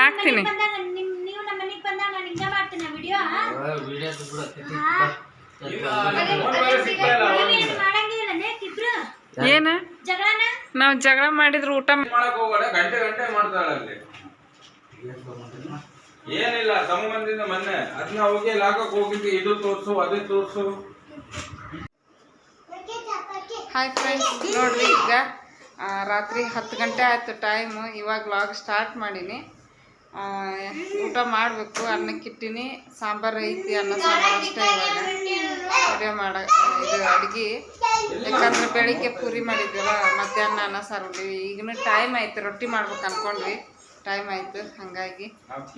ಹಾಕ್ತೀನಿ. ಏನ ನೀವು ನಮ್ಮ ಮನೆಗೆ ಬಂದಾಗ ನಾನು ಹಿಂಗ ಮಾಡ್ತೀನಿ ವಿಡಿಯೋ. ಮಾಡಂಗಿಲ್ಲ ಇಬ್ರು? ಏನು? ಜಗಳನ? ನಾವು ಜಗಳ ಮಾಡಿದ್ರು ಊಟ ಮಾ- ಮಾಡಕ್ ಹೋಗೋಣ ಗಂಟೆ ಗಂಟೆ ಮಾಡ್ತಾಳೆ ಅಲ್ಲಿ. ಏನಿಲ್ಲ ಸಂಬಂಧದಿಂದ ಮೊನ್ನೆ. ಅದನ್ನ ಹೋಗಿ ಲಾಕಕ್ ಹೋಗಿದ್ದು ಇದು ತೋರ್ಸು ಅದು ತೋರ್ಸು. ಹಾಯ್ ಫ್ರೆಂಡ್ಸ್ ನೋಡ್ರಿ ಈಗ ರಾತ್ರಿ ಹತ್ತು ಗಂಟೆ ಆಯ್ತು ಟೈಮು ಇವಾಗ ವ್ಲಾಗ್ ಸ್ಟಾರ್ಟ್ ಮಾಡೀನಿ. ಊಟ ಮಾಡಬೇಕು ಅನ್ನಕ್ಕಿಟ್ಟಿನಿ ಸಾಂಬಾರು ಐತಿ ಅನ್ನ ಸಾಂಬಾರು ಅಷ್ಟೇ ಇವಾಗ. ಅಡುಗೆ ಮಾಡ ಇದು ಅಡುಗೆ. ಯಾಕಂದ್ರೆ ಬೆಳಿಗ್ಗೆ ಪೂರಿ ಮಾಡಿದ್ವಲ್ಲ ಮಧ್ಯಾಹ್ನ ಅನ್ನ ಸಾರು ಈಗಿನ ಟೈಮ್ ಆಯ್ತು ರೊಟ್ಟಿ ಮಾಡ್ಬೇಕು ಅನ್ಕೊಂಡ್ವಿ. ಟೈಮ್ ಆಯಿತು ಹಾಗಾಗಿ.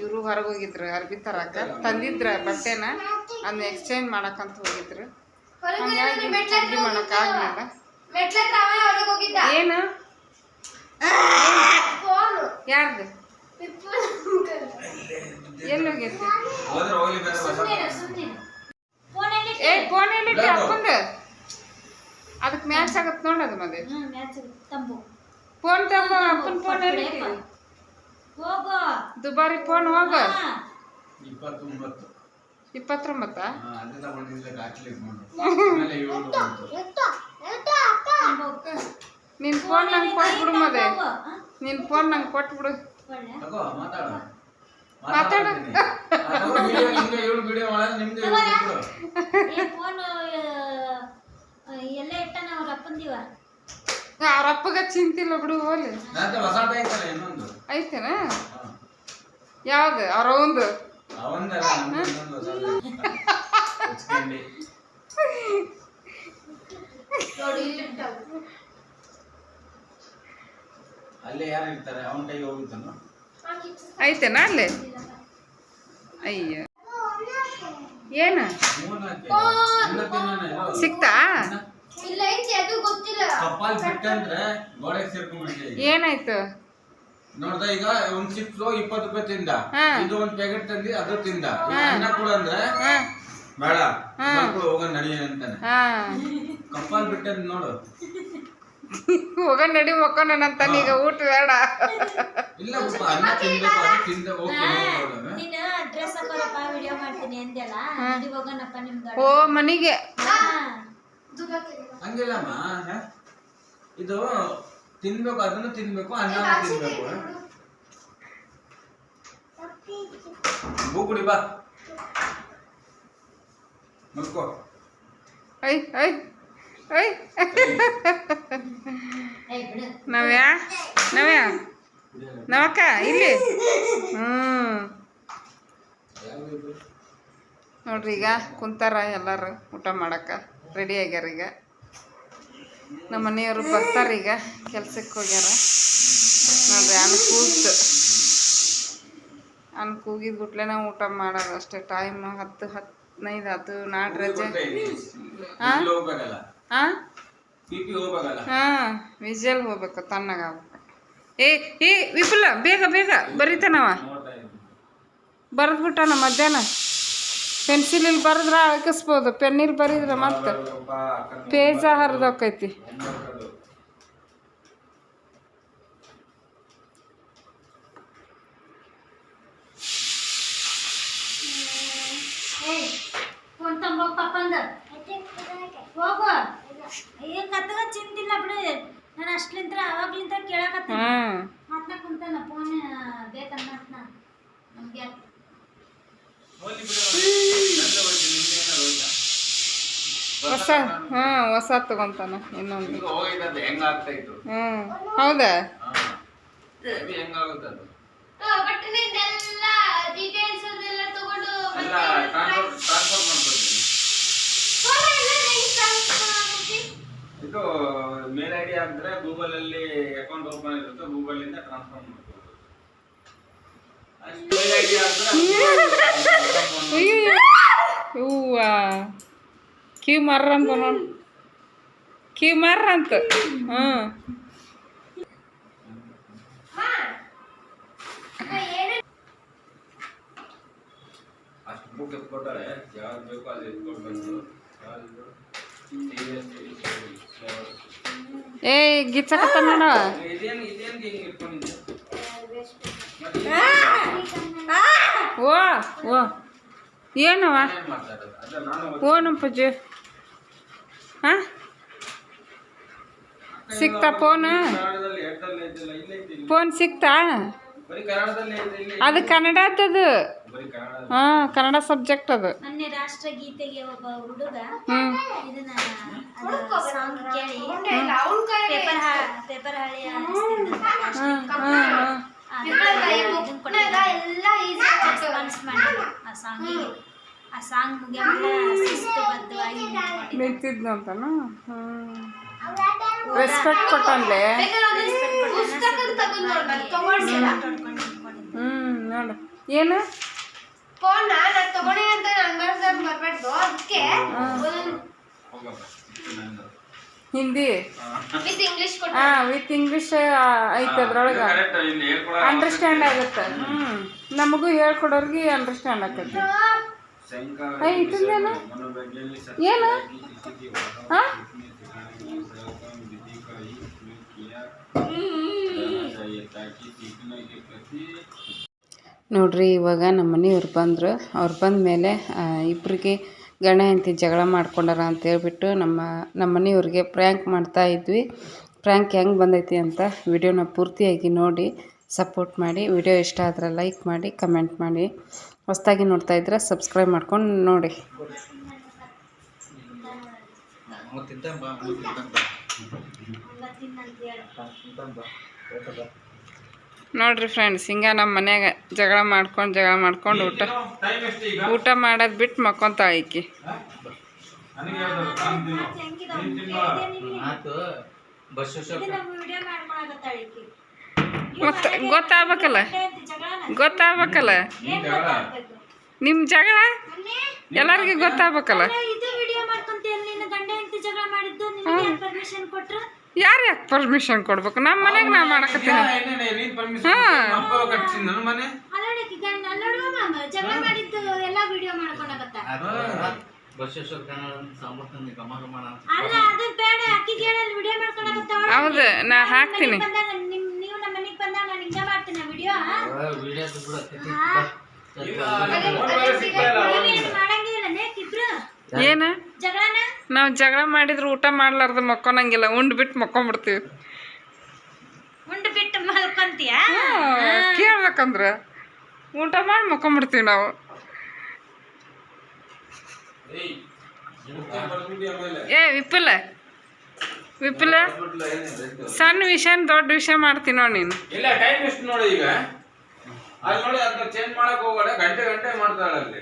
ಇವರು ಹೊರಗೆ ಹೋಗಿದ್ರು ಅರ್ಬಿ ತರಕ. ತಂದಿದ್ರ ಬಟ್ಟೆನ ಅದನ್ನ ಎಕ್ಸ್ಚೇಂಜ್ ಮಾಡಕ್ಕಂತ ಹೋಗಿದ್ರು. ಹಂಗಾಗಿ ಅಡ್ಗೆ ಮಾಡೋಕ್ಕಾಗಲಿಲ್ಲ ಏನು? ಯಾರ್ದು? ಏ ಫೋನ್ ಎಲ್ಲಿಟ್ಟಿ ಅಪ್ಪಂದ ಅದಕ್ಕೆ ಮ್ಯಾಚ್ ಆಗತ್ತೆ ನೋಡ ಅದು ತಂಬು. ಫೋನ್ ತಂಬ ಅಪ್ಪನ ಫೋನ್ ಹೋಗೋ. ದುಬಾರಿ ಫೋನ್ ಹೋಗ. ಇಪ್ಪತ್ತೊಂಬತ್ತು. ಇಪ್ಪತ್ತೊಂಬತ್ತ. ನಿನ್ ಫೋನ್ ನಂಗೆ ಕೊಟ್ಬಿಡು ಮದೆ. ನಿನ್ ಫೋನ್ ನಂಗೆ ಕೊಟ್ಬಿಡು. ಅವ್ರ ಅಪ್ಪಗ ಚಿಂತಿಲ್ಲ ಬಿಡು ಹೋಲಿ. ಐತೇನ. ಯಾವ್ದು? ಅವ್ರ ಒಂದು ಹೊಸದು. ಹಚ್ಕೊಂಡಿ. ಅಲ್ಲೇ ಯಾರು ಇರ್ತಾರೆ? ಅವನ ಕೈ ಹೋಗಿದ್ದಾನು? ಐತೇನ ಅಲ್ಲೇ? ಅಯ್ಯ. ಏನು. ಸಿಕ್ತಾ? ಏನಾಯ್ತು? ನೋಡ್ದ ಈಗ ಒಂದ್ ಚಿಪ್ಸ್ ಇಪ್ಪತ್ತು ರೂಪಾಯಿ ತಿಂದ. ಇದು ಒಂದ್ ಪ್ಯಾಕೆಟ್ ತಂದಿ ಅದು ತಿಂದ. ಅನ್ನ ಕೂಡ ಅಂದ್ರೆ ಬೇಡ. ಹೋಗ ನಡಿ ಅಂತಾನೆ. ಕಪ್ಪಲ್ ಕಪ್ಪಾಲ್ ಬಿಟ್ಟದ್ ನೋಡು. ಹೋಗ ನಡಿ ಮಕ್ಕೊಂಡಂತ ಈಗ ಊಟ ಬೇಡ. ಇಲ್ಲ ಅನ್ನ ತಿನ್ಬೇಕು ಅದು ತಿಂದ ಓಕೆ ನೋಡು ನೀನು ಡ್ರೆಸ್ ಹಾಕೋರಪ್ಪ ವಿಡಿಯೋ ಮಾಡ್ತೀನಿ ಹೋಗೋಣಪ್ಪ ಓ ಮನಿಗೆ. ಹಂಗಿಲ್ಲಮ್ಮ ಇದು ತಿನ್ಬೇಕು ಅದನ್ನು ತಿನ್ಬೇಕು ಅನ್ನ ತಿನ್ಬೇಕು. ಬೂ ಕುಡಿ ಬಾ. ಮಲ್ಕೋ. ಐ ಐ. ಬಿಡು ನವ್ಯಾ? ನವ್ಯಾ? ನವಕ್ಕ ಇಲ್ಲಿ? ಹ್ಞೂ ನೋಡ್ರಿ ಈಗ ಕುಂತಾರ ಎಲ್ಲರೂ ಊಟ ಮಾಡಕ್ಕೆ ರೆಡಿ ಆಗ್ಯಾರ ಈಗ. ನಮ್ಮ ಮನೆಯವರು ಬರ್ತಾರೆ ಈಗ ಕೆಲ್ಸಕ್ಕೆ ಹೋಗ್ಯಾರ. ನೋಡ್ರಿ ಅನ್ ಕೂಗ್ತು ಅನ್ ಕೂಗಿದ ಗುಟ್ಲೆ ನಾವು ಊಟ ಮಾಡೋದು ಅಷ್ಟೇ. ಟೈಮ್ ಹತ್ತು ಹದಿನೈದು ಆತು. ನಾಡ್ರಜೆ ಹಾ? ಹಾ ಹಾ ವಿಜಲ್ ಹೋಗ್ಬೇಕು ತಣ್ಣಗ ಏ ಏ ವಿಪುಲ ಬೇಗ ಬೇಗ ಬರೀತಾನವ? ಬರೆದ್ಬಿಟ್ಟಾನ ಮಧ್ಯಾಹ್ನ. ಪೆನ್ಸಿಲಲ್ಲಿ ಬರೆದ್ರ ಅಳಕಿಸ್ಬೋದು ಪೆನ್ನಿಲ್ ಬರೀದ್ರೆ ಮತ್ತೆ. ಪೇಜ ಹರಿದೋಕೈತಿ ಏ ಕತ್ತಗ ಚಿಂತಿಲ್ಲ ಬಿಡು. ನಾನು ಅಷ್ಟ್ಲಿಂತ್ರ ಅವಾಗ್ಲಿಂತ್ರ ಕೇಳಕತ್ತ ಹಾ. ಮಾತ್ನ ಕುಂತಾನ ಫೋನ್ ಬೇಕನ್ನ ನಮ್ಗೆ? ಹೊಸ ಹಾ ಹೊಸ ತಗೊಂತಾನ ಇನ್ನೊಂದು. ಹ್ಮ್ ಹೌದಾ? ಹಾ. Heavy ಹೆಂಗಾಗುತ್ತೆ ಅದು? ಎಲ್ಲ ಟ್ರಾನ್ಸ್ಫರ್ ಟ್ರಾನ್ಸ್ಫರ್ ಮೇಲ್ ಇದು ಮೇಲ್ ಐಡಿ ಹಾಕಿದ್ರೆ ಗೂಗಲ್ ಅಲ್ಲಿ ಅಕೌಂಟ್ ಓಪನ್ ಇರುತ್ತೆ ಗೂಗಲ್ ಇಂದ ಟ್ರಾನ್ಸ್ಫರ್ ಮಾಡ್ಬೋದು ಮೇಲ್ ಐಡಿ ಹಾಕಿದ್ರೆ ಅಯ್ಯೋ. ಹೂವ. ಕಿವಿ ಮರ್ರ ಅಂತ ನೋಡಿ. ಕ್ಯೂ ಮರ್ರ ಅಂತ. ಹ್ಮ್ ಅಷ್ಟು ಬುಕ್ ಎತ್ಕೊಟ್ಟಾರೆ ಯಾವ್ದು ಬೇಕೋ ಅಲ್ಲಿ ಎತ್ಕೊಡ್ಬೇಕು ಯಾವ್ದು ಏ, ಗಿಚ್ಚಕತ್ತ ನೋಡ. ಓ ಓ. ಏನವ ಓ ಪೂಜೆ. ಹಾಂ ಸಿಕ್ತಾ ಫೋನ್. ಫೋನ್ ಸಿಕ್ತಾ? ಅದು ಕನ್ನಡ ಹಾಂ ಕನ್ನಡ ಸಬ್ಜೆಕ್ಟ್ ಅದು. ಮೊನ್ನೆ ರಾಷ್ಟ್ರಗೀತೆಗೆ ಒಬ್ಬ ಹುಡುಗ ಹ್ಞೂ ಇದನ್ನ ಸಾಂಗ್ ಕೇಳಿ. ಪೇಪರ್ ಪೇಪರ್ ಹಾಳಿ ರೆಸ್ಪಾನ್ಸ್ ಮಾಡಿ ಆ ಸಾಂಗಿಗೆ ಆ ಸಾಂಗ್ ನಿಂತ್ಕೊಂಡಿದ್ದ. ನಿಂತಿದ್ನು ಅಂತಾನು ರೆಸ್ಪೆಕ್ಟ್ ಕೊಟ್ಟಂದೆ. ಹ್ಞೂ ನೋಡು. ಏನು? ಫೋನ್ ನಾನು ತಗೊಂಡೆ ಅಂತ ಬರ್ಬಾರ್ದು ಅದಕ್ಕೆ. ಹಿಂದಿ. ವಿತ್ ಇಂಗ್ಲಿಷ್ ಹಾ ವಿತ್ ಇಂಗ್ಲಿಷ್ ಐತೆ ಅದ್ರೊಳಗೆ. ಅಂಡರ್ಸ್ಟ್ಯಾಂಡ್ ಆಗುತ್ತೆ. ಹ್ಞೂ ನಮಗೂ ಹೇಳ್ಕೊಡೋರ್ಗೆ ಅಂಡರ್ಸ್ಟ್ಯಾಂಡ್ ಆಗತ್ತೆ ಏನು? ಹಾ? ನೋಡ್ರಿ, ಇವಾಗ ನಮ್ಮ ಮನೆಯವ್ರು ಬಂದರು. ಅವ್ರು ಬಂದ ಮೇಲೆ ಇಬ್ಬರಿಗೆ ಗಣ ಹೆಂಡತಿ ಜಗಳ ಮಾಡ್ಕೊಂಡಾರ ಅಂತ ಹೇಳ್ಬಿಟ್ಟು ನಮ್ಮ ನಮ್ಮ ಮನೆಯವ್ರಿಗೆ ಪ್ರ್ಯಾಂಕ್ ಮಾಡ್ತಾ ಇದ್ವಿ. ಪ್ರ್ಯಾಂಕ್ ಹೆಂಗೆ ಬಂದೈತಿ ಅಂತ ವಿಡಿಯೋನ ಪೂರ್ತಿಯಾಗಿ ನೋಡಿ ಸಪೋರ್ಟ್ ಮಾಡಿ, ವಿಡಿಯೋ ಇಷ್ಟ ಆದರೆ ಲೈಕ್ ಮಾಡಿ ಕಮೆಂಟ್ ಮಾಡಿ. ಹೊಸದಾಗಿ ನೋಡ್ತಾ ಇದ್ರೆ ಸಬ್ಸ್ಕ್ರೈಬ್ ಮಾಡ್ಕೊಂಡು ನೋಡಿ. ನೋಡ್ರಿ ಫ್ರೆಂಡ್ಸ್ ಹಿಂಗೆ ನಮ್ಮ ಮನ್ಯಾಗ ಜಗಳ ಮಾಡ್ಕೊಂಡು ಜಗಳ ಮಾಡ್ಕೊಂಡು ಊಟ. ಊಟ ಮಾಡೋದು ಬಿಟ್ಟು ಮಕ್ಕೊಂತಾಳೆ ಆಯ್ಕೆ. ಗೊತ್ತ ಗೊತ್ತಾಗ್ಬೇಕಲ್ಲ? ಗೊತ್ತಾಗ್ಬೇಕಲ್ಲ? ನಿಮ್ಮ ಜಗಳ? ಎಲ್ಲರಿಗೂ ಗೊತ್ತಾಗ್ಬೇಕಲ್ಲ? ಯಾರು ಯಾಕೆ ಪರ್ಮಿಷನ್ ಕೊಡ್ಬೇಕು. ನಮ್ಮ ಮನೆಗೆ ನಾ ಮಾಡಕತ್ತೀನಿ ಹೌದು ನಾ ಹಾಕ್ತೀನಿ. ಬಂದಾಗ ನೀವು ನಮ್ಮ ಮನೆಗೆ ಬಂದಾಗ ನಾನು ಹಿಂಗ ಮಾಡ್ತೀನಿ ವಿಡಿಯೋ ವಿಡಿಯೋ ಬಿಡತ್ತೈತಿ ಮಾಡಂಗಿಲ್ಲ ಏನು? ನಾವ್ ನಾವು ಜಗಳ ಮಾಡಿದ್ರೆ ಊಟ ಮಾಡ್ಲಾರ್ದ ಮಕ್ಕೊನಂಗಿಲ್ಲ ಉಂಡ್ ಬಿಟ್ಟು ಮಕ್ಕೊಂಬಿಡ್ತೀವಿ. ಉಂಡ್ ಬಿಟ್ಟು ಮಲ್ಕೊಂತೀಯ ಕೇಳ್ಬೇಕಂದ್ರ. ಊಟ ಮಾಡಿ ಮಕ್ಕೊಂಬಿಡ್ತೀವಿ ನಾವು. ಏ ವಿಪುಲ. ವಿಪುಲ ಸಣ್ಣ ವಿಷಯ ದೊಡ್ಡ ವಿಷಯ ಮಾಡ್ತೀನಿ ನೋಡಿ ನೀನು. ಇಲ್ಲ ಟೈಮ್ ಎಷ್ಟು ನೋಡಿ ಈಗ. ಅಲ್ಲಿ ನೋಡಿ ಅದನ್ನ ಚೇಂಜ್ ಮಾಡಕ್ ಹೋಗೋಣ ಗಂಟೆ ಗಂಟೆ ಮಾಡ್ತಾಳೆ ಅಲ್ಲಿ.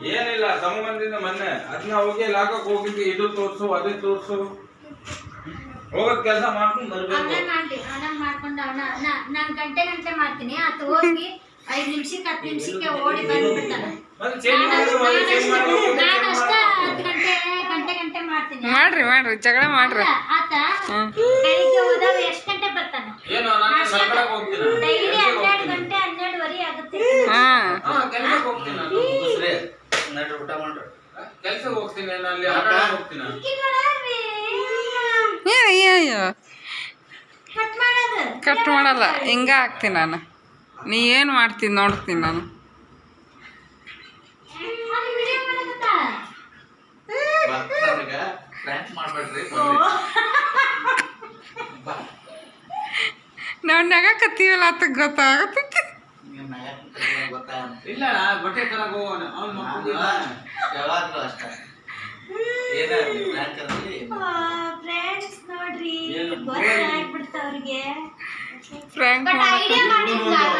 ಏನಿಲ್ಲ ಸಂಬಂಧದಿಂದ ಮೊನ್ನೆ. ಅದನ್ನ ಹೋಗಿ ಲಾಕಕ್ ಹೋಗಿದ್ದು ಇದು ತೋರ್ಸು ಅದೇ ತೋರ್ಸು. ಹೋಗೋದ್ ಕೆಲಸ ಮಾಡ್ಕೊಂಡು ಬರ್ಬೇಕು. ಮಾಡ್ಲಿ ಮಾಡ್ಕೊಂಡು ಅವನ ನಾನ್ ಗಂಟೆ ಗಂಟೆ ಮಾಡ್ತೀನಿ. ಆತ ಹೋಗಿ ಐದ್ ನಿಮಿಷಕ್ಕೆ ಹತ್ತು ನಿಮಿಷಕ್ಕೆ ಓಡಿ ಬಂದ್ಬಿಡ್ತಾನೆ. ನಾನು ಅಷ್ಟ ಹತ್ತು ಗಂಟೆ ಗಂಟೆ ಗಂಟೆ ಮಾಡ್ತೀನಿ. ಮಾಡ್ರಿ ಮಾಡ್ರಿ ಜಗಳ ಮಾಡ್ರಿ. ಆತ ಬೆಳಿಗ್ಗೆ ಹೋದಾಗ ಎಷ್ಟು ಗಂಟೆ ಬರ್ತಾನೆ? ಏನು ನಾನು ಮಲ್ಕೊಳಕ್ ಹೋಗ್ತೀನಿ. ಡೈಲಿ ಹನ್ನೆರಡು ಗಂಟೆ ಹನ್ನೆರಡುವರೆ ಆಗುತ್ತೆ ಹಾಂ ಹಾ ಕೆಲ್ಸಕ್ಕೆ ಹೋಗ್ತೀನಿ ನಾನು ಮುಗಿಸ್ರಿ ನಡ್ರಿ ಊಟ ಮಾಡ್ರಿ ಕೆಲ್ಸಕ್ಕೆ ಹೋಗ್ತೀನಿ ನಾನು ಅಲ್ಲಿ ಆಟ ಆಡಕ್ ಹೋಗ್ತೀನಿ ಅಯ್ಯೋ ಕಟ್ ಮಾಡೋದು. ಕಟ್ ಮಾಡಲ್ಲ ಹಿಂಗ ಹಾಕ್ತೀನಿ ನಾನು. ನೀ ಏನು ಮಾಡ್ತೀನಿ ನೋಡ್ತೀನಿ ನಾನು. ಮಾಡ್ಬೇಡ್ರಿ ಬರ್ರಿ. ಬಾ. ನಾವು ನಗಕತ್ತೀವಲ್ಲ ಅಂತ ಗೊತ್ತಾಗತ್ತೆ? ಇಲ್ಲ ಬಟ್ಟೆ ತರಕ್ ಹೋಗೋಣ. ಅವ್ನು ಮಕ್ಕಳು ಯಾವಾಗ್ಲೂ ಅಷ್ಟ. ಏನಾಗ್ಲಿ ಪ್ರ್ಯಾಂಕ್ ನೋಡ್ರಿ? ಗೊತ್ತಾಗ್ಬಿಡ್ತ ಅವ್ರಿಗೆ.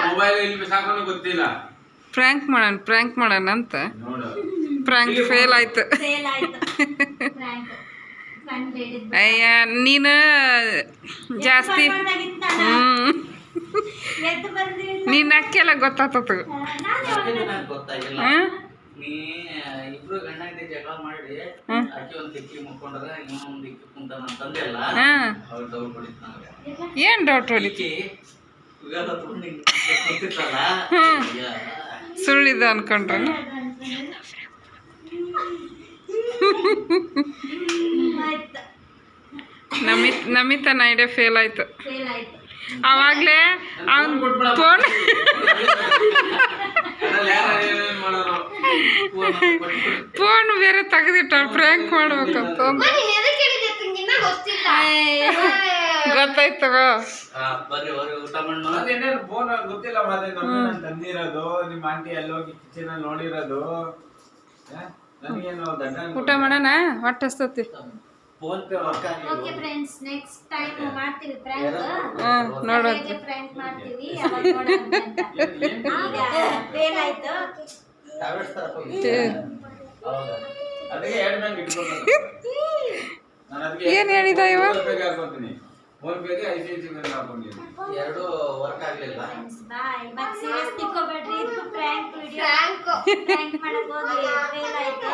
ಮೊಬೈಲ್ ಗೊತ್ತಿಲ್ಲ. ಮಾಡೋಣ ಫ್ರ್ಯಾಂಕ್ ಮಾಡೋಣ ಅಂತ. ನೋಡು. ಫ್ರ್ಯಾಂಕ್ ಫೇಲ್ ಆಯ್ತು. ಅಯ್ಯ ನೀನು ಜಾಸ್ತಿ ಹ್ಞೂ ನೀನು ಅಕ್ಕೆಲ್ಲ ಗೊತ್ತಾತತು ಏನ್ ಡೌಟ್ ಹೊಡಿತ್. ಸುಳ್ಳಿದ ಅನ್ಕೊಂಡ್ರ. ನಮಿತ್ ನಮಿತನ ಐಡಿಯಾ ಫೇಲ್ ಆಯ್ತು. ಫೇಲ್ ಆಯ್ತು. ಅವಾಗ್ಲೇ ಅವ್ನ್ ಫೋನ್ ಫೋನ್ ಬೇರೆ ತೆಗೆದಿಟ್ಟ ಪ್ರ್ಯಾಂಕ್ ಮಾಡ್ಬೇಕಂತ. ಗೊತ್ತಾಯ್ತವ ಗೊತ್ತಿಲ್ಲ. ಊಟ ಮಾಡೋಣ ಅದೇನೇನು ಫೋನ್ ಗೊತ್ತಿಲ್ಲ ಮತ್ತೆ ನಾನು ತಂದಿರೋದು ನಿಮ್ಮ ಆಂಟಿ ಅಲ್ಲಿ ಹೋಗಿ ಕಿಚನ್ ನೋಡಿರೋದು. ಆ? ನನಗೇನು ದಡ್ಡ ಊಟ ಮಾಡೋಣ? ಹೊಟ್ಟೆ ಹಸ್ತತಿ. PhonePe work okay friends next time ಮಾಡ್ತೀವಿ ಪ್ರ್ಯಾಂಕ್ ಹ್ಮ್ ನೋಡೋದು ಫ್ರೆಂಡ್ ಮಾಡ್ತೀವಿ ಅವಾಗ ನೋಡೋಣ ಫೇಲ್ ಆಯ್ತು. ಟ್ಯಾಬ್ಲೆಟ್ಸ್ ತರಕ್ ಹೋಗಿ. ಹೌದಾ? ಅದಕ್ಕೆ ಎರಡು ಬ್ಯಾಂಕ್ ಇಟ್ಕೊಂಡು ನಾನು ಅದಕ್ಕೆ ಏನು ಹೇಳಿದ ಇವ? ಫೋನ್ ಪೇ ಹಾಕೊಂತೀನಿ ಫೋನ್ ಪೇಗೆ I C I C bank ಹಾಕೊಂಡಿದ್ದೀನಿ ಎರಡು ವರ್ಕ್ ಆಗಲಿಲ್ಲ. ಬಾಯ್ ಮತ್ತೆ ಸೀರಿಯಸ್ ತಿಕ್ಕೋಬೇಡ್ರಿ ಇದು ಪ್ರ್ಯಾಂಕ್ ವಿಡಿಯೋ ಫ್ರಾಂಕ್ ಪ್ರ್ಯಾಂಕ್ ಮಾಡಕ್ ಹೋಗಿ ಫೇಲ್ ಆಯ್ತು.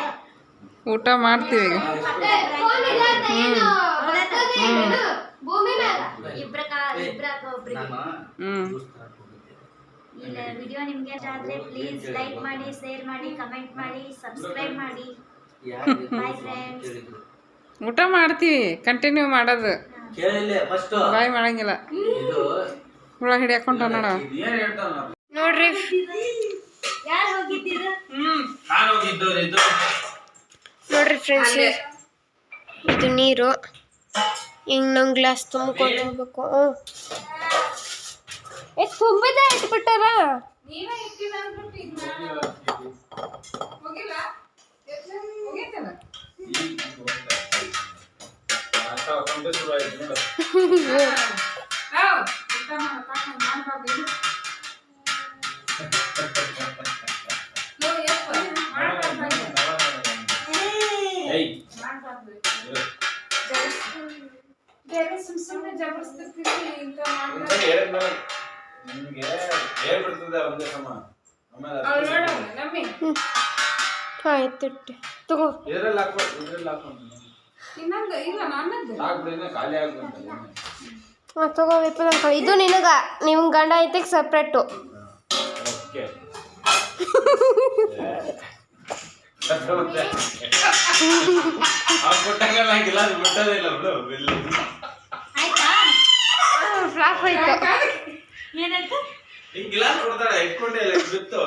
ಊಟ ಮಾಡ್ತೀವಿ ಈಗ ಫೋನ್ ಇಲ್ಲ ಅಂತ ಏನು ಬರ್ತದೆ ಏನು? ಭೂಮಿ ಮೇಲೆ ಇಬ್ರ ಒಬ್ರಿಗೆ ಇಲ್ಲ ವಿಡಿಯೋ ನಿಮ್ಗೆ ಇಷ್ಟ ಆದ್ರೆ ಪ್ಲೀಸ್ ಲೈಕ್ ಮಾಡಿ ಶೇರ್ ಮಾಡಿ ಕಮೆಂಟ್ ಮಾಡಿ ಸಬ್ಸ್ಕ್ರೈಬ್ ಮಾಡಿ ಊಟ ಮಾಡ್ತೀವಿ ಕಂಟಿನ್ಯೂ ಮಾಡೋದು ಬಾಯ್ ಮಾಡಂಗಿಲ್ಲ ಇದು ಹುಳ ಹಿಡಿಯಾಕೊಂಡ ನೋಡ ನೋಡ್ರಿ ಯಾರು ಹೋಗಿದ್ದೀರಾ ಇದು ನೋಡ್ರಿ ಫ್ರೆಂಡ್ಸ್ ಇದು ನೀರು. ಇನ್ನೊಂದು ಗ್ಲಾಸ್ ತುಂಬಿಕೊಂಡು ಹೋಗ್ಬೇಕು. ಏ ತುಂಬಿದ ಇಟ್ಬಿಟ್ಟಾರ? ನಾಷ್ಟ ನಿಮ್ಗೆ ಹೇಳ್ಬಿಡ್ತದೆ ಒಂದೇ ಸಮ. ಆಯ್ತು ತಗೋ. ಇದ್ರಲ್ಲಿ ಹಾಕೋ ಇದ್ರಲ್ಲಿ ಹಾಕೊಂಡು ಇನ್ನೊಂದು ಇಲ್ಲ ನನ್ನದು. ಹಾಕ್ಬಿಡಿನ ಖಾಲಿ ಆಗ್ಬಿಡ್ತದೆ ತಗೋ ವಿಪುಲ್ ಇದು ನಿನಗ ನಿಮ್ಮ ಗಂಡ ಐತೆ ಸಪ್ರೇಟು ಓಕೆ. ಆ ಅದು ಬಿಡು ಫ್ಲಾಪ್ ಆಯ್ತು ಏನಂತ ಈ ಗಿಲಾಸ್ ಕೊಡ್ತಾಳೆ ಇಟ್ಕೊಂಡೆ ಇಲ್ಲ ಬಿತ್ತು.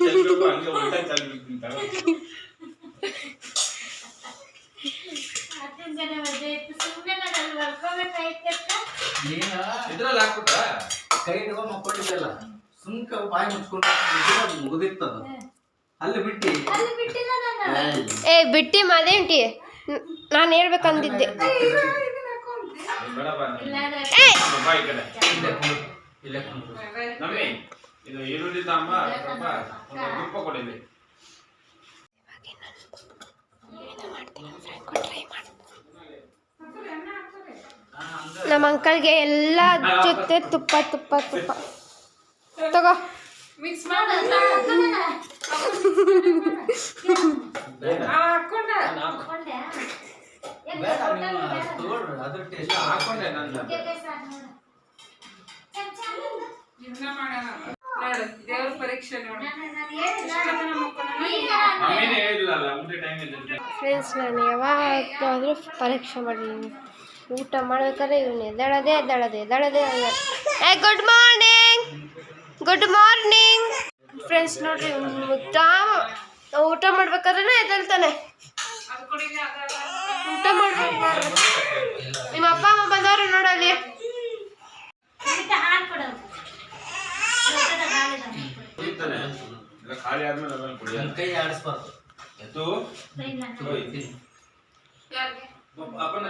ಚೆಲ್ಬೇಕು ಹಂಗೆ ಚೆಲ್ಬೇಕು ಇದ್ರಲ್ಲಿ ಹಾಕ್ಬಿಟ್ಟ ಕೈ ಇಟ್ಕೊಂಡ್ ಮಕ್ಕೊಂಡಿದ್ದಲ್ಲ ಸುಮ್ಕ ಬಾಯಿ ಮುಚ್ಕೊಂಡು ಮುಗಿದಿರ್ತದ. ಅಲ್ಲಿ ಬಿಟ್ಟಿ? ಏ ಬಿಟ್ಟಿ ಮಾದೇಂಟಿ ನಾನು ಹೇಳ್ಬೇಕಂದಿದ್ದೆ. ನಮ್ಮ ಅಂಕಲ್ಗೆ ಎಲ್ಲ ಜೊತೆ ತುಪ್ಪ ತುಪ್ಪ ತುಪ್ಪ. ತಗೋ. ಮಿಕ್ಸ್ ಮಾಡು. ದೇವ್ರ ಪರೀಕ್ಷೆ ನೋಡು. ಫ್ರೆಂಡ್ಸ್ ನಾನು ಯಾವಾಗಾದರೂ ಪರೀಕ್ಷೆ ಮಾಡಿದ್ದೀನಿ ಊಟ ಮಾಡ್ಬೇಕಾದ್ರೆ ಇವನು ಎದಳದೆ ಎದಳದೆ ಏ good morning good morning friends ನೋಡ್ರಿ ಊಟ ಊಟ ಮಾಡ್ಬೇಕಾದ್ರೆ ಎದ್ದೇಳ್ತಾನೆ. ಊಟ ಮಾಡ್ಬೇಕು ನಿಮ್ಮ ಅಪ್ಪ ಅಮ್ಮ ಬಂದವ್ರು ನೋಡಲ್ಲಿ. ಖಾಲಿ ಆದ್ಮೇಲೆ ಕೈ ಆಡಿಸ್ಬಾರ್ದು. ಎತ್ತು ಅಪ್ಪನ